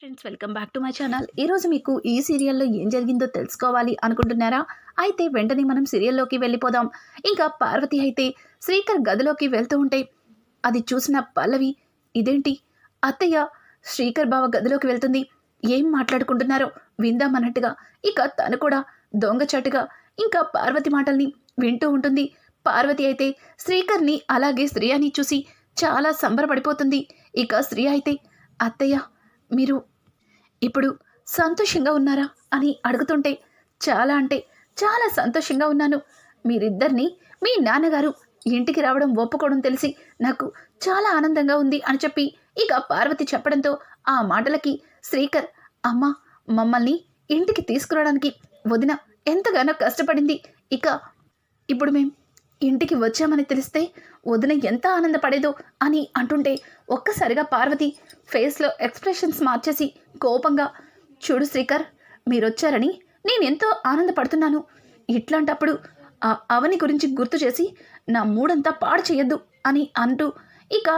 Friends welcome back to my channel. ఈరోజు మీకు ఈ సీరియల్లో ఏం జరిగిందో తెలుసుకోవాలి అనుకుంటున్నారా? అయితే వెంటనే మనం సీరియల్లోకి వెళ్ళిపోదాం. ఇంకా పార్వతి అయితే శ్రీకర్ గదిలోకి వెళ్తూ ఉంటే అది చూసిన పల్లవి ఇదేంటి? అత్తయ్య శ్రీకర్ బావ గదిలోకి వెళ్తుంది. ఏం మాట్లాడుకుంటున్నారో విందామన్నట్టుగా ఇక తను కూడా దొంగచాటుగా ఇంకా పార్వతి మాటల్ని వింటూ ఉంటుంది. పార్వతి అయితే శ్రీకర్ని అలాగే శ్రీయాని చూసి చాలా సంబరపడిపోతుంది. ఇక శ్రీ అయితే అత్తయ్య మీరు ఇప్పుడు సంతోషంగా ఉన్నారా అని అడుగుతుంటే చాలా అంటే చాలా సంతోషంగా ఉన్నాను. మీరిద్దరిని మీ నాన్నగారు ఇంటికి రావడం ఒప్పుకోవడం తెలిసి నాకు చాలా ఆనందంగా ఉంది అని చెప్పి ఇక పార్వతి చెప్పడంతో ఆ మాటలకి శ్రీకర్ అమ్మ మమ్మల్ని ఇంటికి తీసుకురావడానికి వదిన ఎంతగానో కష్టపడింది. ఇక ఇప్పుడు మేం ఇంటికి వచ్చామని తెలిస్తే వదిన ఎంత ఆనందపడేదో అని అంటుంటే ఒక్కసారిగా పార్వతి ఫేస్లో ఎక్స్ప్రెషన్స్ మార్చేసి కోపంగా చూడు శ్రీకర్ మీరొచ్చారని నేనెంతో ఆనందపడుతున్నాను. ఇట్లాంటప్పుడు ఆ అవని గురించి గుర్తు చేసి నా మూడంతా పాడు చేయొద్దు అని అంటూ ఇక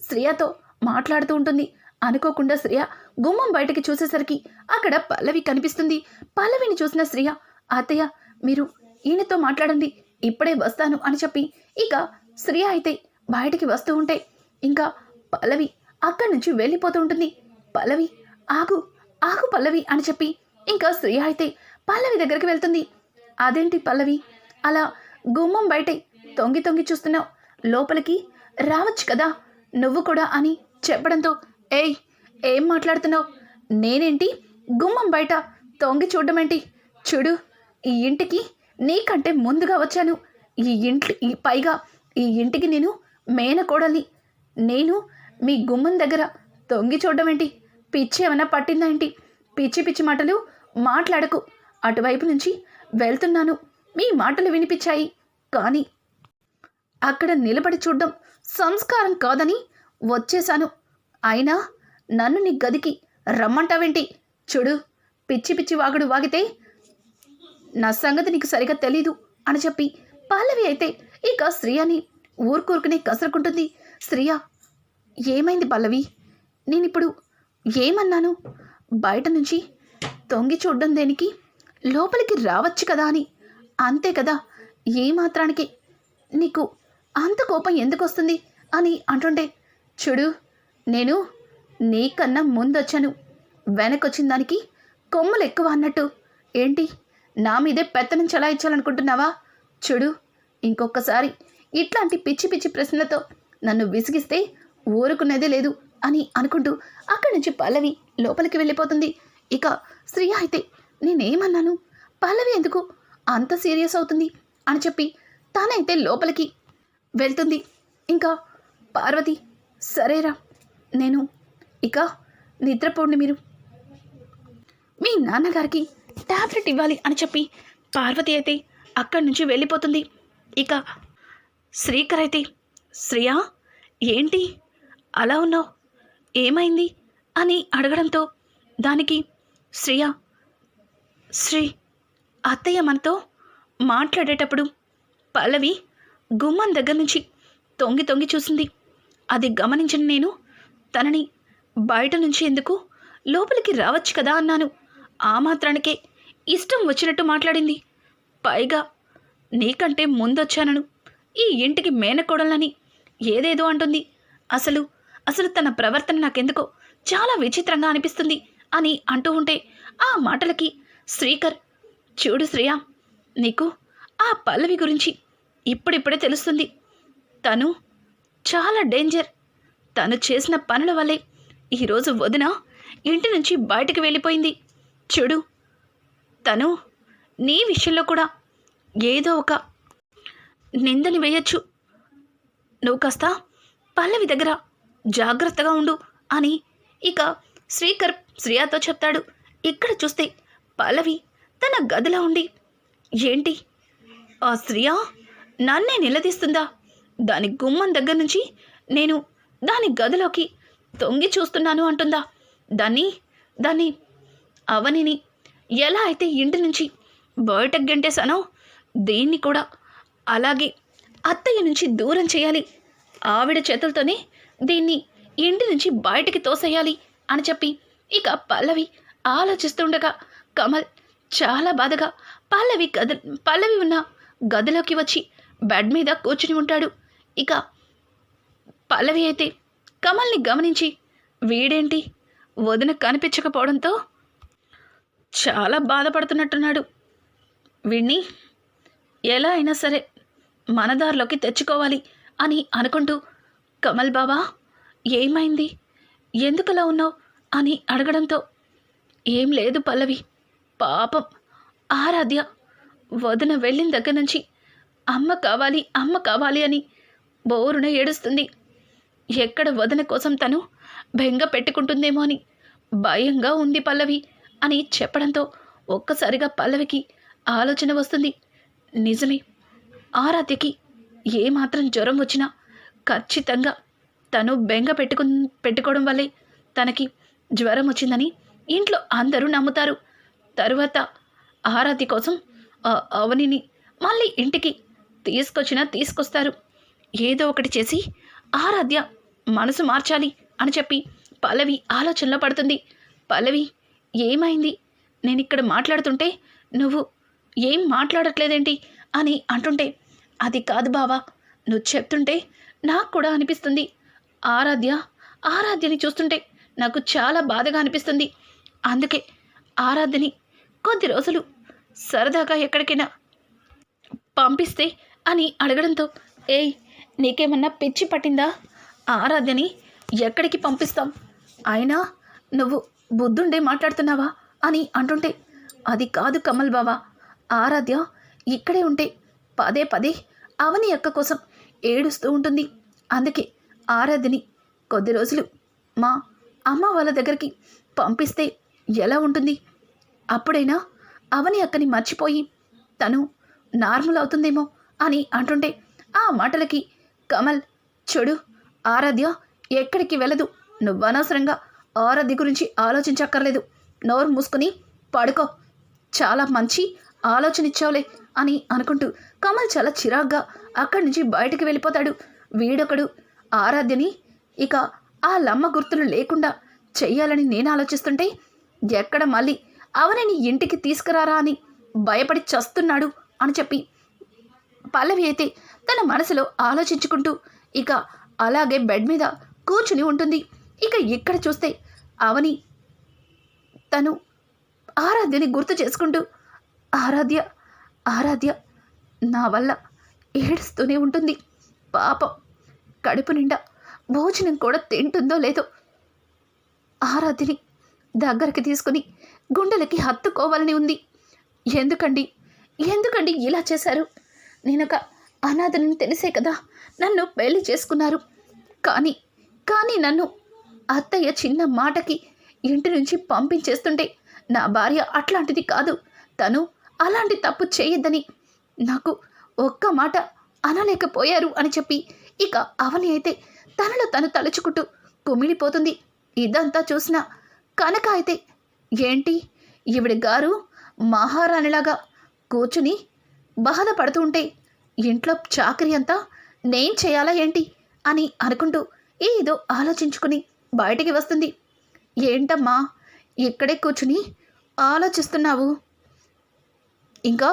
శ్రియతో మాట్లాడుతూ ఉంటుంది. అనుకోకుండా శ్రియ గుమ్మం బయటకి చూసేసరికి అక్కడ పల్లవి కనిపిస్తుంది. పల్లవిని చూసిన శ్రియ అత్తయ్య మీరు ఈయనతో మాట్లాడండి. ఇప్పుడే వస్తాను అని చెప్పి ఇక శ్రియ అయితే బయటికి వస్తూ ఉంటే ఇంకా పల్లవి అక్కడి నుంచి వెళ్ళిపోతూ ఉంటుంది. పల్లవి ఆగు ఆగు పల్లవి అని చెప్పి ఇంకా శ్రియ అయితే పల్లవి దగ్గరికి వెళ్తుంది. అదేంటి పల్లవి? అలా గుమ్మం బయటే తొంగి తొంగి చూస్తున్నావు. లోపలికి రావచ్చు కదా? నువ్వు కూడా అని చెప్పడంతో ఏయ్ ఏం మాట్లాడుతున్నావు? నేనేంటి? గుమ్మం బయట తొంగి చూడడమేంటి? చూడు ఈ ఇంటికి నీకంటే ముందుగా వచ్చాను. ఈ ఇంటి ఈ పైగా ఈ ఇంటికి నేను మేనకోడల్ని. నేను మీ గుమ్మం దగ్గర తొంగి చూడడం ఏంటి? పిచ్చి ఏమైనా పట్టిందా ఏంటి? పిచ్చి పిచ్చి మాటలు మాట్లాడకు. అటువైపు నుంచి వెళ్తున్నాను. మీ మాటలు వినిపించాయి. కానీ అక్కడ నిలబడి చూడడం సంస్కారం కాదని వచ్చేశాను. అయినా నన్ను నీ గదికి రమ్మంటావేంటి? చూడు పిచ్చి పిచ్చి వాగుడు వాగితే నా సంగతి నీకు సరిగా తెలీదు అని చెప్పి పల్లవి అయితే ఇక శ్రీయాని ఊరుకూరుకునే కసరుకుంటుంది. శ్రీయ ఏమైంది పల్లవి? నేనిప్పుడు ఏమన్నాను? బయట నుంచి తొంగి చూడడం దేనికి? లోపలికి రావచ్చు కదా అని. అంతే కదా ఏ మాత్రానికి నీకు అంత కోపం ఎందుకు వస్తుంది అని అంటుండే చూడు నేను నీకన్నా ముందొచ్చాను. వెనకొచ్చిన దానికి కొమ్ములు ఎక్కువ అన్నట్టు. ఏంటి? నా మీదే పెత్తనం చలాయించాలనుకుంటున్నావా? చూడు ఇంకొకసారి ఇట్లాంటి పిచ్చి పిచ్చి ప్రశ్నలతో నన్ను విసిగిస్తే ఊరుకునేదే లేదు అని అనుకుంటూ అక్కడి నుంచి పల్లవి లోపలికి వెళ్ళిపోతుంది. ఇక శ్రీ అయితే నేనేమన్నాను? పల్లవి ఎందుకు అంత సీరియస్ అవుతుంది? అని చెప్పి తానైతే లోపలికి వెళ్తుంది. ఇంకా పార్వతి సరేరా నేను ఇక నిద్రపోండి మీరు. మీ నాన్నగారికి టాబ్లెట్ ఇవ్వాలి అని చెప్పి పార్వతి అయితే అక్కడి నుంచి వెళ్ళిపోతుంది. ఇక శ్రీకర్ అయితే శ్రియా ఏంటి? అలా ఉన్నావు? ఏమైంది? అని అడగడంతో దానికి శ్రియ శ్రీ అత్తయ్య మనతో మాట్లాడేటప్పుడు పల్లవి గుమ్మం దగ్గర నుంచి తొంగి తొంగి చూసింది. అది గమనించిన నేను తనని బయట నుంచి ఎందుకు లోపలికి రావచ్చు కదా అన్నాను. ఆ మాత్రానికే ఇష్టం వచ్చినట్టు మాట్లాడింది. పైగా నీకంటే ముందొచ్చానను. ఈ ఇంటికి మేనకోడలని ఏదేదో అంటుంది. అసలు అసలు తన ప్రవర్తన నాకెందుకో చాలా విచిత్రంగా అనిపిస్తుంది అని అంటూ ఉంటే ఆ మాటలకి శ్రీకర్ చూడు శ్రేయ నీకు ఆ పల్లవి గురించి ఇప్పుడిప్పుడే తెలుస్తుంది. తను చాలా డేంజర్. తను చేసిన పనుల వల్లే ఈరోజు వదిన ఇంటి నుంచి బయటకు వెళ్ళిపోయింది. చూడు. తను నీ విషయంలో కూడా ఏదో ఒక నిందని వేయచ్చు. నువ్వు కాస్త పల్లవి దగ్గర జాగ్రత్తగా ఉండు అని ఇక శ్రీకర్ శ్రియాతో చెప్తాడు. ఇక్కడ చూస్తే పల్లవి తన గదిలో ఉండి ఏంటి? ఆ శ్రియా నన్నే నిలదీస్తుందా? దాని గుమ్మం దగ్గర నుంచి నేను దాని గదిలోకి తొంగి చూస్తున్నాను అంటుందా? దాన్ని దాన్ని అవనిని ఎలా అయితే ఇంటి నుంచి బయటకు గెంటేశానో దీన్ని కూడా అలాగే అత్తయ్య నుంచి దూరం చేయాలి. ఆవిడ చేతులతోనే దీన్ని ఇంటి నుంచి బయటికి తోసేయాలి అని చెప్పి ఇక పల్లవి ఆలోచిస్తుండగా కమల్ చాలా బాధగా పల్లవి గది పల్లవి ఉన్న గదిలోకి వచ్చి బెడ్ మీద కూర్చుని ఉంటాడు. ఇక పల్లవి అయితే కమల్ని గమనించి వీడేంటి? వదిన కనిపించకపోవడంతో చాలా బాధపడుతున్నట్టున్నాడు. వీణ్ణి ఎలా అయినా సరే మన దారిలోకి తెచ్చుకోవాలి అని అనుకుంటూ కమల్ బాబా ఏమైంది? ఎందుకలా ఉన్నావు? అని అడగడంతో ఏం లేదు పల్లవి పాపం. ఆరాధ్య వదిన వెళ్ళిన దగ్గర నుంచి అమ్మ కావాలి అమ్మ కావాలి అని బోరున ఏడుస్తుంది. ఎక్కడ వదిన కోసం తను బెంగ పెట్టుకుంటుందేమో అని భయంగా ఉంది పల్లవి. అని చెప్పడంతో ఒక్కసారిగా పల్లవికి ఆలోచన వస్తుంది. నిజమే ఆరాధ్యకి ఏమాత్రం జ్వరం వచ్చినా ఖచ్చితంగా తను బెంగ పెట్టుకు పెట్టుకోవడం వల్లే తనకి జ్వరం వచ్చిందని ఇంట్లో అందరూ నమ్ముతారు. తరువాత ఆరాధ్య కోసం ఆ అవనిని మళ్ళీ ఇంటికి తీసుకొచ్చినా తీసుకొస్తారు. ఏదో ఒకటి చేసి ఆరాధ్య మనసు మార్చాలి అని చెప్పి పల్లవి ఆలోచనలో పడుతుంది. పల్లవి ఏమైంది? నేను ఇక్కడ మాట్లాడుతుంటే నువ్వు ఏం మాట్లాడట్లేదేంటి? అని అంటుంటే అది కాదు బావా నువ్వు చెప్తుంటే నాకు కూడా అనిపిస్తుంది. ఆరాధ్య ఆరాధ్యని చూస్తుంటే నాకు చాలా బాధగా అనిపిస్తుంది. అందుకే ఆరాధ్యని కొద్ది రోజులు సరదాగా ఎక్కడికైనా పంపిస్తే అని అడగడంతో ఏయ్ నీకేమన్నా పిచ్చి పట్టిందా? ఆరాధ్యని ఎక్కడికి పంపిస్తాం? అయినా నువ్వు బుద్ధుండే మాట్లాడుతున్నావా అని అంటుంటే అది కాదు కమల్ బావా. ఆరాధ్య ఇక్కడే ఉంటే పదే పదే అవని అక్క కోసం ఏడుస్తూ ఉంటుంది. అందుకే ఆరాధ్యని కొద్ది రోజులు మా అమ్మ వాళ్ళ దగ్గరికి పంపిస్తే ఎలా ఉంటుంది? అప్పుడైనా అవని అక్కని మర్చిపోయి తను నార్మల్ అవుతుందేమో అని అంటుంటే ఆ మాటలకి కమల్ చెడు ఆరాధ్య ఎక్కడికి వెళ్ళదు. నువ్వనవసరంగా ఆరాధ్య గురించి ఆలోచించక్కర్లేదు. నోరు మూసుకుని పడుకో చాలా మంచి ఆలోచన ఇచ్చావులే అని అనుకుంటూ కమల్ చాలా చిరాగ్గా అక్కడి నుంచి బయటికి వెళ్ళిపోతాడు. వీడొకడు ఆరాధ్యని ఇక ఆ లమ్మ గుర్తులు లేకుండా చెయ్యాలని నేను ఆలోచిస్తుంటే ఎక్కడ మళ్ళీ? అవనిని ఇంటికి తీసుకురారా అని భయపడి చస్తున్నాడు అని చెప్పి పల్లవి అయితే తన మనసులో ఆలోచించుకుంటూ ఇక అలాగే బెడ్ మీద కూర్చుని ఉంటుంది. ఇక ఇక్కడ చూస్తే అవని తను ఆరాధ్యని గుర్తు చేసుకుంటూ ఆరాధ్య ఆరాధ్య నా వల్ల ఏడుస్తూనే ఉంటుంది. పాపం కడుపు నిండా భోజనం కూడా తింటుందో లేదో ఆరాధ్యని దగ్గరికి తీసుకుని గుండెలకి హత్తుకోవాలని ఉంది. ఎందుకండి? ఎందుకండి ఇలా చేశారు? నేనొక అనాథని తెలిసే కదా నన్ను పెళ్ళి చేసుకున్నారు. కానీ కానీ నన్ను అత్తయ్య చిన్న మాటకి ఇంటి నుంచి పంపించేస్తుంటే నా భార్య అట్లాంటిది కాదు. తను అలాంటి తప్పు చేయొద్దని నాకు ఒక్క మాట అనలేకపోయారు అని చెప్పి ఇక అవని అయితే తనలో తను తలుచుకుంటూ కుమిలిపోతుంది. ఇదంతా చూసిన కనక అయితే ఏంటి? ఈవిడ గారు మహారాణిలాగా కూర్చుని బాధపడుతూ ఉంటే ఇంట్లో చాకరీ అంతా నేను చేయాలా ఏంటి? అని అనుకుంటూ ఏదో ఆలోచించుకుని బయటికి వస్తుంది. ఏంటమ్మా ఇక్కడే కూర్చుని ఆలోచిస్తున్నావు? ఇంకా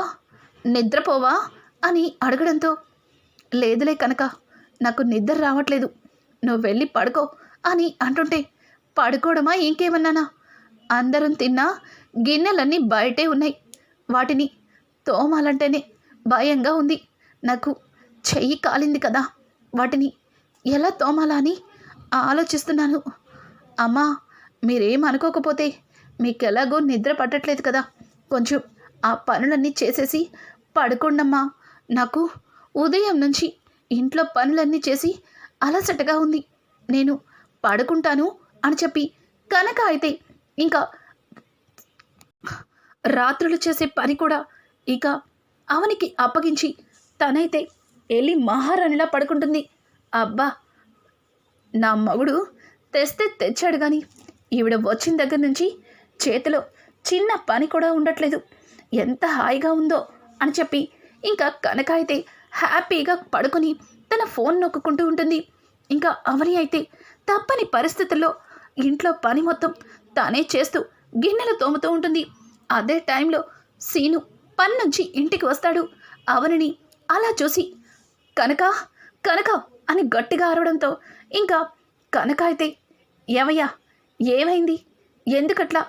నిద్రపోవా అని అడగడంతో లేదులే కనుక నాకు నిద్ర రావట్లేదు. నువ్వు వెళ్ళి పడుకో అని అంటుంటే పడుకోవడమా ఇంకేమన్నానా? అందరం తిన్నా గిన్నెలన్నీ బయటే ఉన్నాయి. వాటిని తోమాలంటేనే భయంగా ఉంది. నాకు చెయ్యి కాలింది కదా వాటిని ఎలా తోమాలా అని ఆలోచిస్తున్నాను. అమ్మా మీరేం అనుకోకపోతే మీకెలాగో నిద్ర పట్టట్లేదు కదా. కొంచెం ఆ పనులన్నీ చేసేసి పడుకోండమ్మా. నాకు ఉదయం నుంచి ఇంట్లో పనులన్నీ చేసి అలసటగా ఉంది. నేను పడుకుంటాను అని చెప్పి కనుక అయితే ఇంకా రాత్రులు చేసే పని కూడా ఇక అవనికి అప్పగించి తనైతే వెళ్ళి మహారాణిలా పడుకుంటుంది. అబ్బా నా మగుడు తెస్తే తెచ్చాడు కానీ ఈవిడ వచ్చిన దగ్గర నుంచి చేతిలో చిన్న పని కూడా ఉండట్లేదు. ఎంత హాయిగా ఉందో అని చెప్పి ఇంకా కనక అయితే హ్యాపీగా పడుకొని తన ఫోన్ నొక్కుంటూ ఉంటుంది. ఇంకా అవని అయితే తప్పని పరిస్థితుల్లో ఇంట్లో పని మొత్తం తనే చేస్తూ గిన్నెలు తోముతూ ఉంటుంది. అదే టైంలో సీను పని నుంచి ఇంటికి వస్తాడు. అవనిని అలా చూసి కనక కనక అని గట్టిగా అరవడంతో ఇంకా కనక అయితే ఏమయ్యా ఏమైంది? ఎందుకట్లా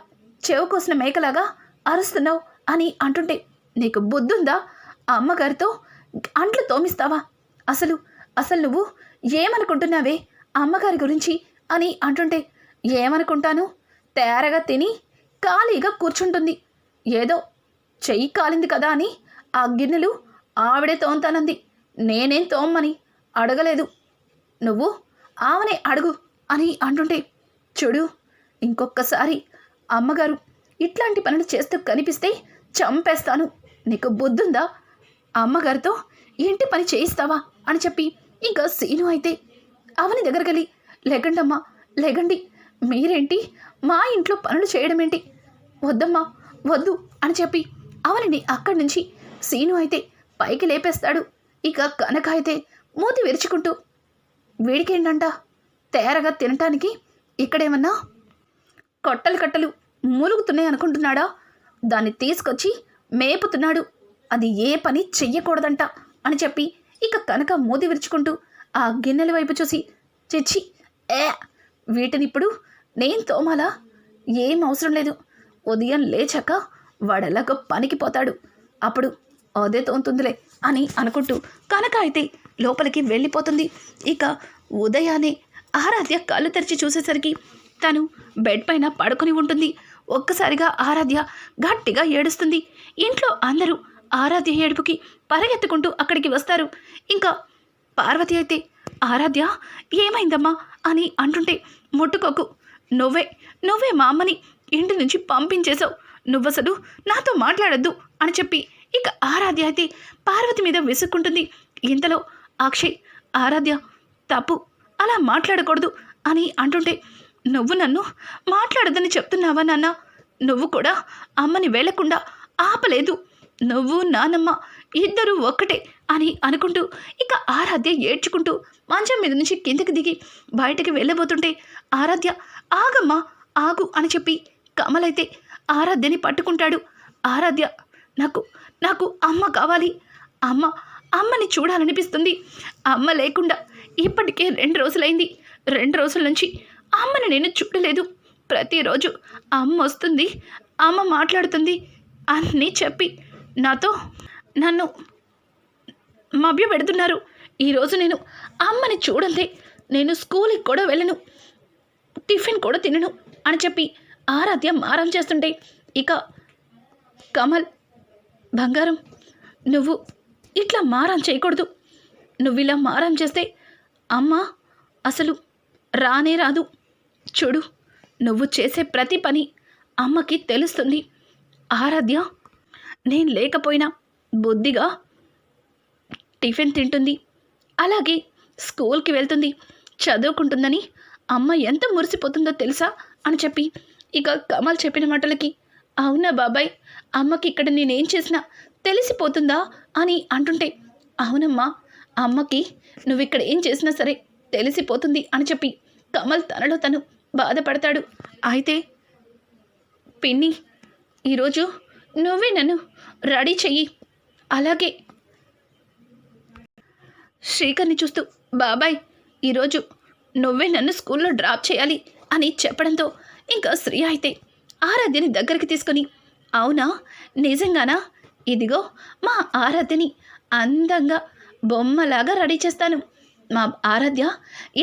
చెవు కోసిన మేకలాగా అరుస్తున్నావు అని అంటుంటే నీకు బుద్ధుందా? అమ్మగారితో అంట్లు తోమిస్తావా? అసలు అసలు నువ్వు ఏమనుకుంటున్నావే అమ్మగారి గురించి అని అంటుంటే ఏమనుకుంటాను? తేరగా తిని ఖాళీగా కూర్చుంటుంది. ఏదో చెయ్యి కాలింది కదా అని ఆ గిన్నెలు ఆవిడే తోముతానంది. నేనేం తోమ్మని? అడగలేదు. నువ్వు? ఆమెనే అడుగు అని అంటుంటే చూడు ఇంకొకసారి అమ్మగారు ఇట్లాంటి పనులు చేస్తూ కనిపిస్తే చంపేస్తాను. నీకు బుద్ధుందా? అమ్మగారితో ఇంటి పని చేయిస్తావా? అని చెప్పి ఇంకా సీను అయితే అవని దగ్గరకెళ్ళి లెగండమ్మా లెగండి మీరేంటి మా ఇంట్లో పనులు చేయడం ఏంటి వద్దమ్మా వద్దు అని చెప్పి అవనిని అక్కడి నుంచి సీను అయితే పైకి లేపేస్తాడు. ఇక కనక అయితే మూతి విరుచుకుంటూ వీడికేంటంట? తేరగా తినటానికి ఇక్కడేమన్నా కట్టలు కట్టలు మూలుగుతున్నాయి అనుకుంటున్నాడా? దాన్ని తీసుకొచ్చి మేపుతున్నాడు. అది ఏ పని చెయ్యకూడదంట అని చెప్పి ఇక కనుక మూతి విరుచుకుంటూ ఆ గిన్నెల వైపు చూసి చిచ్చి ఏ వీటినిప్పుడు నేను తోమాలా? ఏం అవసరం లేదు. ఉదయం లేచాక వాడెలాగో పనికి పోతాడు. అప్పుడు అదే తోముతుందిలే. అని అనుకుంటూ కనక అయితే లోపలికి వెళ్ళిపోతుంది. ఇక ఉదయాన్నే ఆరాధ్య కళ్ళు తెరిచి చూసేసరికి తను బెడ్ పైన పడుకొని ఉంటుంది. ఒక్కసారిగా ఆరాధ్య గట్టిగా ఏడుస్తుంది. ఇంట్లో అందరూ ఆరాధ్య ఏడుపుకి పరిగెత్తుకుంటూ అక్కడికి వస్తారు. ఇంకా పార్వతి అయితే ఆరాధ్య ఏమైందమ్మా? అని అంటుంటే ముట్టుకోకు. నువ్వే నువ్వే మా అమ్మని ఇంటి నుంచి పంపించేశావు. నువ్వసలు నాతో మాట్లాడొద్దు అని చెప్పి ఇక ఆరాధ్య అయితే పార్వతి మీద విసుక్కుంటుంది. ఇంతలో అక్షయ్ ఆరాధ్య తప్పు. అలా మాట్లాడకూడదు అని అంటుంటే నువ్వు నన్ను మాట్లాడదని చెప్తున్నావా నాన్న? నువ్వు కూడా అమ్మని వెళ్ళకుండా ఆపలేదు. నువ్వు నానమ్మ ఇద్దరు ఒక్కటే అని అనుకుంటూ ఇక ఆరాధ్య ఏడ్చుకుంటూ మంచం మీద నుంచి కిందకి దిగి బయటకి వెళ్ళబోతుంటే ఆరాధ్య ఆగమ్మా ఆగు అని చెప్పి కమలైతే ఆరాధ్యని పట్టుకుంటాడు. ఆరాధ్య నాకు నాకు అమ్మ కావాలి. అమ్మ అమ్మని చూడాలనిపిస్తుంది. అమ్మ లేకుండా ఇప్పటికే రెండు రోజులైంది. రెండు రోజుల నుంచి అమ్మని నేను చూడలేదు. ప్రతిరోజు అమ్మ వస్తుంది అమ్మ మాట్లాడుతుంది అన్నీ చెప్పి నాతో నన్ను మభ్య పెడుతున్నారు. ఈరోజు నేను అమ్మని చూడలే. నేను స్కూల్కి కూడా వెళ్ళను. టిఫిన్ కూడా తినను అని చెప్పి ఆరాధ్య మారం చేస్తుంటే ఇక కమల్ బంగారం నువ్వు ఇట్లా మారం చేయకూడదు. నువ్వు ఇలా మారం చేస్తే అమ్మ అసలు రానే రాదు. చూడు నువ్వు చేసే ప్రతి పని అమ్మకి తెలుస్తుంది. ఆరాధ్య నేను లేకపోయినా బుద్ధిగా టిఫిన్ తింటుంది. అలాగే స్కూల్కి వెళ్తుంది. చదువుకుంటుందని అమ్మ ఎంత మురిసిపోతుందో తెలుసా అని చెప్పి ఇక కమల్ చెప్పిన మాటలకి అవునా బాబాయ్? అమ్మకి ఇక్కడ నేనేం చేసినా తెలిసిపోతుందా అని అంటుంటే అవునమ్మా అమ్మకి నువ్వు ఇక్కడ ఏం చేసినా సరే తెలిసిపోతుంది అని చెప్పి కమల్ తనలో తను బాధపడతాడు. అయితే పిన్ని ఈరోజు నువ్వే నన్ను రెడీ చెయ్యి. అలాగే శ్రీకర్ని చూస్తూ బాబాయ్ ఈరోజు నువ్వే నన్ను స్కూల్లో డ్రాప్ చేయాలి అని చెప్పడంతో ఇంకా శ్రీ అయితే ఆరాధ్యని దగ్గరికి తీసుకొని అవునా? నిజంగానా? ఇదిగో మా ఆరాధ్యని అందంగా బొమ్మలాగా రెడీ చేస్తాను. మా ఆరాధ్య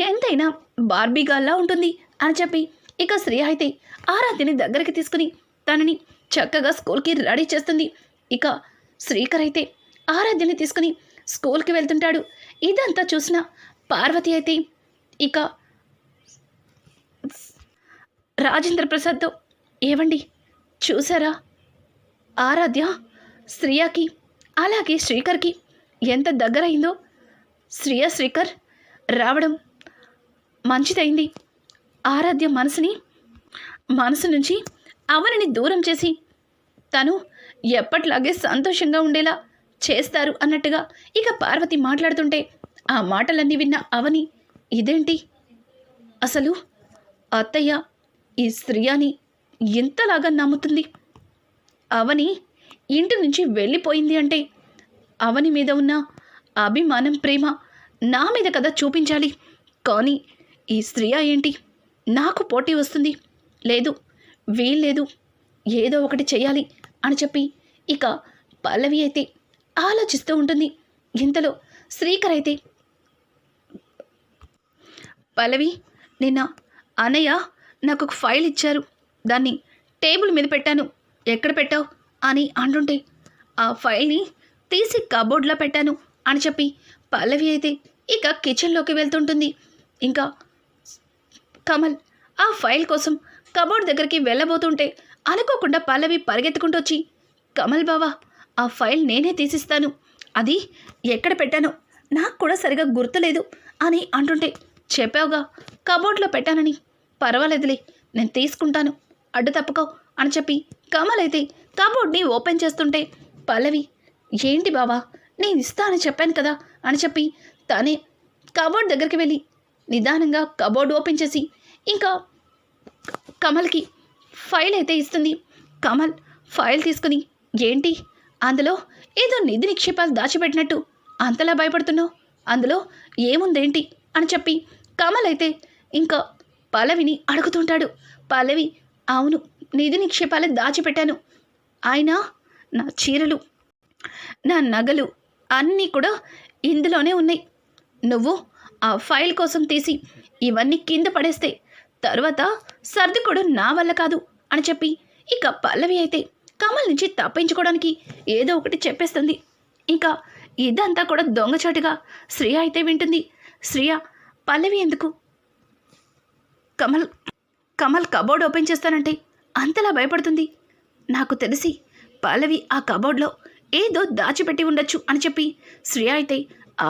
ఎంతైనా బార్బీగాల్లా ఉంటుంది అని చెప్పి ఇక శ్రీ అయితే ఆరాధ్యని దగ్గరికి తీసుకుని తనని చక్కగా స్కూల్కి రెడీ చేస్తుంది. ఇక శ్రీకర్ అయితే ఆరాధ్యని తీసుకుని స్కూల్కి వెళ్తుంటాడు. ఇదంతా చూసిన పార్వతి అయితే ఇక రాజేంద్ర ప్రసాద్తో ఏవండి? చూసారా? ఆరాధ్య శ్రియకి అలాగే శ్రీకర్కి ఎంత దగ్గరైందో శ్రియ శ్రీకర్ రావడం మంచిదైంది ఆరాధ్య మనసుని మనసు నుంచి అవనిని దూరం చేసి తను ఎప్పట్లాగే సంతోషంగా ఉండేలా చేస్తారు అన్నట్టుగా ఇక పార్వతి మాట్లాడుతుంటే ఆ మాటలన్నీ విన్న అవని ఇదేంటి? అసలు అత్తయ్య ఈ స్త్రీయాని ఎంతలాగా నమ్ముతుంది? అవని ఇంటి నుంచి వెళ్ళిపోయింది అంటే అవని మీద ఉన్న అభిమానం ప్రేమ నా మీద కదా చూపించాలి. కానీ ఈ స్త్రీయ ఏంటి? నాకు పోటీ వస్తుంది. లేదు వీల్లేదు ఏదో ఒకటి చేయాలి అని చెప్పి ఇక పల్లవి అయితే ఆలోచిస్తూ ఉంటుంది. ఇంతలో శ్రీకర్ అయితే పల్లవి నిన్న అన్నయ్య నాకు ఒక ఫైల్ ఇచ్చారు. దాన్ని టేబుల్ మీద పెట్టాను. ఎక్కడ పెట్టావు? అని అంటుంటే ఆ ఫైల్ని తీసి కబోర్డ్లో పెట్టాను అని చెప్పి పల్లవి అయితే ఇక కిచెన్లోకి వెళ్తుంటుంది. ఇంకా కమల్ ఆ ఫైల్ కోసం కబోర్డ్ దగ్గరికి వెళ్ళబోతుంటే అనుకోకుండా పల్లవి పరిగెత్తుకుంటూ వచ్చి కమల్ బావా ఆ ఫైల్ నేనే తీసిస్తాను. అది ఎక్కడ పెట్టానో నాకు కూడా సరిగా గుర్తులేదు అని అంటుంటే చెప్పావుగా కబోర్డ్లో పెట్టానని. పర్వాలేదులే నేను తీసుకుంటాను అడ్డు తప్పుకో అని చెప్పి కమలైతే కబోర్డ్ని ఓపెన్ చేస్తుంటే పల్లవి ఏంటి బావా? నేను ఇస్తా అని చెప్పాను కదా అని చెప్పి తనే కబోర్డ్ దగ్గరికి వెళ్ళి నిదానంగా కబోర్డ్ ఓపెన్ చేసి ఇంకా కమల్కి ఫైల్ అయితే ఇస్తుంది. కమల్ ఫైల్ తీసుకుని ఏంటి? అందులో ఏదో నిధి నిక్షేపాలు దాచిపెట్టినట్టు అంతలా భయపడుతున్నావు? అందులో ఏముందేంటి? అని చెప్పి కమల్ అయితే ఇంకా పల్లవిని అడుగుతుంటాడు. పల్లవి అవును నిధి నిక్షేపాలు దాచిపెట్టాను. ఆయన నా చీరలు నా నగలు అన్నీ కూడా ఇందులోనే ఉన్నాయి. నువ్వు ఆ ఫైల్ కోసం తీసి ఇవన్నీ కింద పడేస్తే తర్వాత సర్దుకోవడం నా వల్ల కాదు అని చెప్పి ఇక పల్లవి అయితే కమల్ నుంచి తప్పించుకోవడానికి ఏదో ఒకటి చెప్పేస్తుంది. ఇంకా ఇదంతా కూడా దొంగచాటుగా శ్రియ అయితే వింటుంది. శ్రియ పల్లవి ఎందుకు? కమల్ కమల్ కబోర్డ్ ఓపెన్ చేస్తానంటే అంతలా భయపడుతుంది. నాకు తెలిసి పల్లవి ఆ కబోర్డ్లో ఏదో దాచిపెట్టి ఉండొచ్చు అని చెప్పి శ్రియ అయితే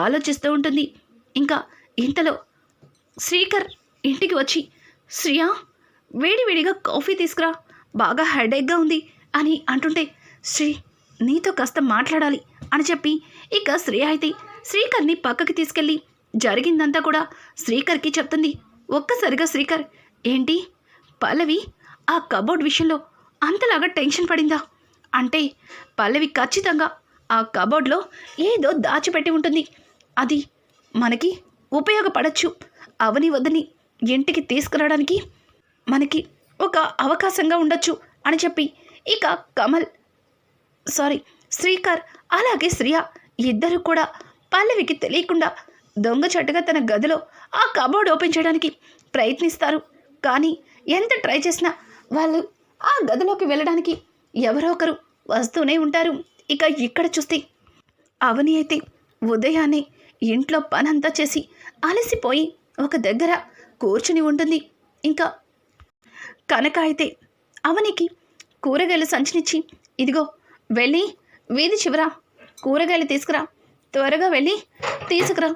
ఆలోచిస్తూ ఉంటుంది. ఇంకా ఇంతలో శ్రీకర్ ఇంటికి వచ్చి శ్రియా వేడివేడిగా కాఫీ తీసుకురా బాగా హెడేక్గా ఉంది అని అంటుంటే శ్రీ నీతో కాస్త మాట్లాడాలి అని చెప్పి ఇక శ్రేయ అయితే శ్రీకర్ని పక్కకి తీసుకెళ్ళి జరిగిందంతా కూడా శ్రీకర్కి చెప్తుంది. ఒక్కసారిగా శ్రీకర్ ఏంటి పల్లవి ఆ కబోర్డ్ విషయంలో అంతలాగా టెన్షన్ పడిందా? అంటే పల్లవి ఖచ్చితంగా ఆ కబోర్డ్లో ఏదో దాచిపెట్టి ఉంటుంది. అది మనకి ఉపయోగపడచ్చు. అవని వద్దని ఇంటికి తీసుకురావడానికి మనకి ఒక అవకాశంగా ఉండొచ్చు అని చెప్పి ఇక కమల్ సారీ శ్రీకర్ అలాగే శ్రియ ఇద్దరు కూడా పల్లవికి తెలియకుండా దొంగచట్టుగా తన గదిలో ఆ కబోర్డ్ ఓపెన్ చేయడానికి ప్రయత్నిస్తారు. కానీ ఎంత ట్రై చేసినా వాళ్ళు ఆ గదిలోకి వెళ్ళడానికి ఎవరో ఒకరు వస్తూనే ఉంటారు. ఇక ఇక్కడ చూస్తే అవని అయితే ఉదయాన్నే ఇంట్లో పనంతా చేసి అలసిపోయి ఒక దగ్గర కూర్చుని ఉంటుంది. ఇంకా కనక అయితే అవనికి కూరగాయలు సంచినిచ్చి ఇదిగో వెళ్ళి వీధి చివర కూరగాయలు తీసుకురా. త్వరగా వెళ్ళి తీసుకురా.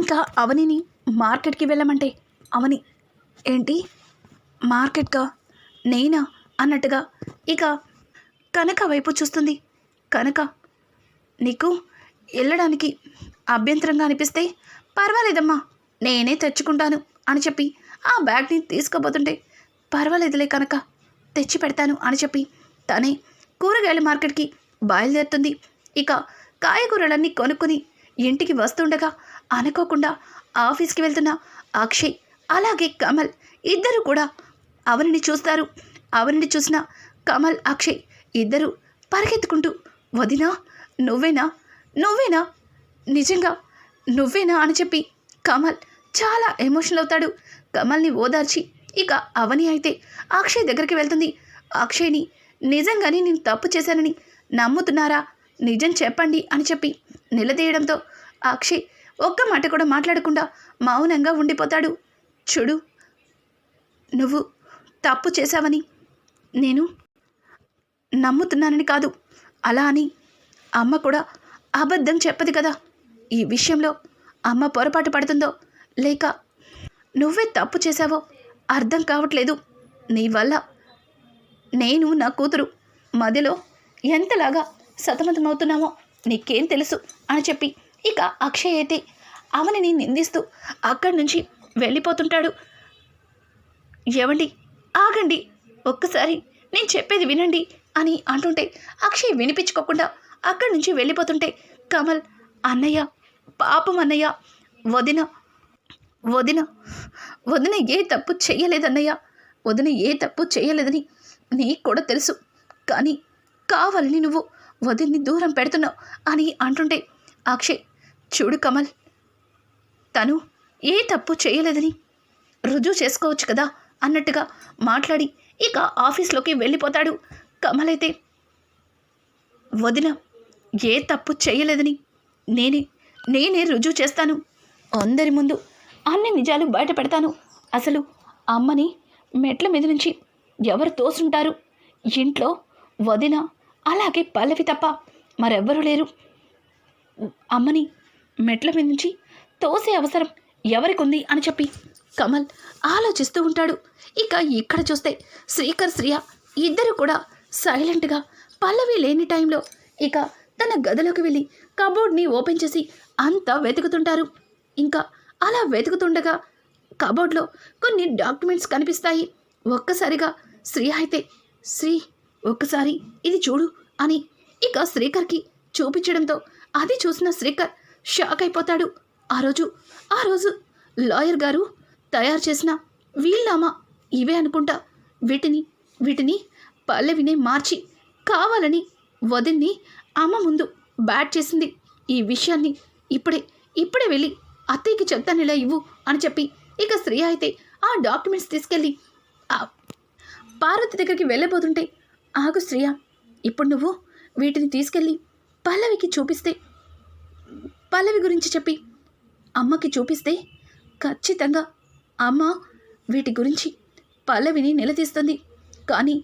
ఇంకా అవనిని మార్కెట్కి వెళ్ళమంటే అవని ఏంటి? మార్కెట్గా నేనా అన్నట్టుగా ఇక కనక వైపు చూస్తుంది. కనక నీకు వెళ్ళడానికి అభ్యంతరంగా అనిపిస్తే పర్వాలేదమ్మా నేనే తెచ్చుకుంటాను అని చెప్పి ఆ బ్యాగ్ని తీసుకోబోతుంటే పర్వాలేదులే కనుక తెచ్చి పెడతాను అని చెప్పి తనే కూరగాయల మార్కెట్కి బయలుదేరుతుంది. ఇక కాయగూరలన్నీ కొనుక్కుని ఇంటికి వస్తుండగా అనుకోకుండా ఆఫీస్కి వెళ్తున్న అక్షయ్ అలాగే కమల్ ఇద్దరు కూడా అవనిని చూస్తారు. అవనిని చూసిన కమల్ అక్షయ్ ఇద్దరు పరిగెత్తుకుంటూ వదినా నువ్వేనా? నువ్వేనా? నిజంగా నువ్వేనా? అని చెప్పి కమల్ చాలా ఎమోషనల్ అవుతాడు. కమల్ని ఓదార్చి ఇక అవని అయితే అక్షయ్ దగ్గరికి వెళ్తుంది. అక్షయ్ని నిజంగానే నేను తప్పు చేశానని నమ్ముతున్నారా? నిజం చెప్పండి అని చెప్పి నిలదీయడంతో అక్షయ్ ఒక్క మాట కూడా మాట్లాడకుండా మౌనంగా ఉండిపోతాడు. చూడు నువ్వు తప్పు చేశావని? నేను నమ్ముతున్నానని కాదు. అలా అని అమ్మ కూడా అబద్ధం చెప్పదు కదా. ఈ విషయంలో అమ్మ పొరపాటు పడుతుందో లేక నువ్వే తప్పు చేశావో అర్థం కావట్లేదు. నీ వల్ల నేను నా కూతురు మధ్యలో ఎంతలాగా సతమతమవుతున్నామో నీకేం తెలుసు అని చెప్పి ఇక అక్షయ్ అయితే అవనిని నిందిస్తూ అక్కడి నుంచి వెళ్ళిపోతుంటాడు. ఏవండి? ఆగండి ఒక్కసారి నేను చెప్పేది వినండి అని అంటుంటే అక్షయ్ వినిపించుకోకుండా అక్కడి నుంచి వెళ్ళిపోతుంటే కమల్ అన్నయ్య పాపం అన్నయ్య వదిన వదిన వదిన ఏ తప్పు చెయ్యలేదన్నయ్య వదిన ఏ తప్పు చేయలేదని నీకు కూడా తెలుసు కానీ కావాలని నువ్వు వదిన్ని దూరం పెడుతున్నావు అని అంటుంటే అక్షయ్ చూడు కమల్ తను ఏ తప్పు చేయలేదని రుజువు చేసుకోవచ్చు కదా అన్నట్టుగా మాట్లాడి ఇక ఆఫీస్లోకి వెళ్ళిపోతాడు. కమలైతే వదిన ఏ తప్పు చేయలేదని నేనే నేనే రుజువు చేస్తాను. అందరి ముందు అన్ని నిజాలు బయట పెడతాను. అసలు అమ్మని మెట్ల మీద నుంచి ఎవరు తోసుంటారు? ఇంట్లో వదిన అలాగే పల్లవి తప్ప మరెవ్వరూ లేరు. అమ్మని మెట్ల మీద నుంచి తోసే అవసరం ఎవరికి ఉంది అని చెప్పి కమల్ ఆలోచిస్తూ ఉంటాడు. ఇక ఇక్కడ చూస్తే శ్రీకర్ శ్రియ ఇద్దరు కూడా సైలెంట్గా పల్లవి లేని టైంలో ఇక తన గదిలోకి వెళ్ళి కబోర్డ్ని ఓపెన్ చేసి అంతా వెతుకుతుంటారు. ఇంకా అలా వెతుకుతుండగా కబోర్డ్లో కొన్ని డాక్యుమెంట్స్ కనిపిస్తాయి. ఒక్కసారిగా శ్రీ అయితే శ్రీ ఒక్కసారి ఇది చూడు అని ఇక శ్రీకర్కి చూపించడంతో అది చూసిన శ్రీకర్ షాక్ అయిపోతాడు. ఆ రోజు ఆ రోజు లాయర్ గారు తయారు చేసిన వీళ్ళనామా ఇవే అనుకుంటా. వీటిని వీటిని పల్లవినే మార్చి కావాలని వదిన్ని అమ్మ ముందు బ్యాట్ చేసింది. ఈ విషయాన్ని ఇప్పుడే ఇప్పుడే వెళ్ళి అత్తయ్యకి చెప్తాను ఇలా ఇవ్వు అని చెప్పి ఇక స్త్రీ అయితే ఆ డాక్యుమెంట్స్ తీసుకెళ్ళి పార్వతి దగ్గరికి వెళ్ళబోతుంటే ఆగు శ్రియ ఇప్పుడు నువ్వు వీటిని తీసుకెళ్ళి పల్లవికి చూపిస్తే పల్లవి గురించి చెప్పి అమ్మకి చూపిస్తే ఖచ్చితంగా అమ్మ వీటి గురించి పల్లవిని నిలదీస్తుంది. కానీ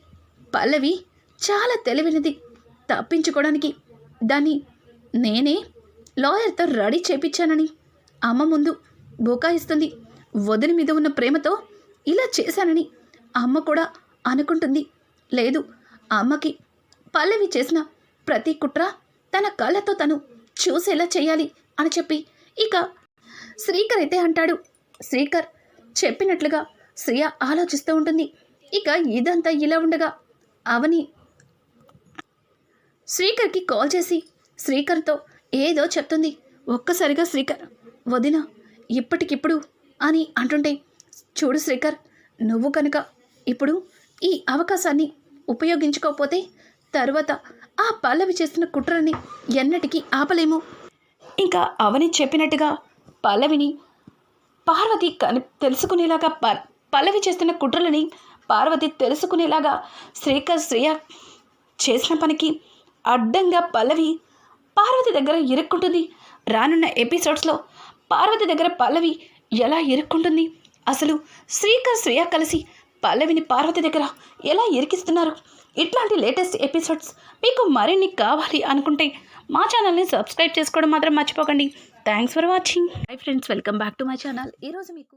పల్లవి చాలా తెలివైనది. తప్పించుకోవడానికి దాన్ని నేనే లాయర్తో రెడీ చేపించానని అమ్మ ముందు బుకాయిస్తుంది. వదిన మీద ఉన్న ప్రేమతో ఇలా చేశానని అమ్మ కూడా అనుకుంటుంది. లేదు అమ్మకి పల్లవి చేసిన ప్రతి కుట్ర తన కళ్ళతో తను చూసేలా చేయాలి అని చెప్పి ఇక శ్రీకర్ అయితే అంటాడు. శ్రీకర్ చెప్పినట్లుగా శ్రియ ఆలోచిస్తూ ఉంటుంది. ఇక ఇదంతా ఇలా ఉండగా అవని శ్రీకర్కి కాల్ చేసి శ్రీకర్తో ఏదో చెప్తుంది. ఒక్కసారిగా శ్రీకర్ వదిన ఇప్పటికిప్పుడు అని అంటుంటే చూడు శ్రీకర్ నువ్వు కనుక ఇప్పుడు ఈ అవకాశాన్ని ఉపయోగించుకోకపోతే తర్వాత ఆ పల్లవి చేస్తున్న కుట్రని ఎన్నటికీ ఆపలేము. ఇంకా అవని చెప్పినట్టుగా పల్లవిని పార్వతి కని తెలుసుకునేలాగా ప పల్లవి చేస్తున్న కుట్రలని పార్వతి తెలుసుకునేలాగా శ్రీకర్ శ్రేయ చేసిన పనికి అడ్డంగా పల్లవి పార్వతి దగ్గర ఇరుక్కుంటుంది. రానున్న ఎపిసోడ్స్లో పార్వతి దగ్గర పల్లవి ఎలా ఇరుక్కుంటుంది? అసలు శ్రీకర్ శ్రేయ కలిసి పల్లవిని పార్వతి దగ్గర ఎలా ఇరికిస్తున్నారు? ఇట్లాంటి లేటెస్ట్ ఎపిసోడ్స్ మీకు మరిన్ని కావాలి అనుకుంటే మా ఛానల్ని సబ్స్క్రైబ్ చేసుకోవడం మాత్రం మర్చిపోకండి. Thanks for watching hi friends welcome back to my channel ఈరోజు మీకు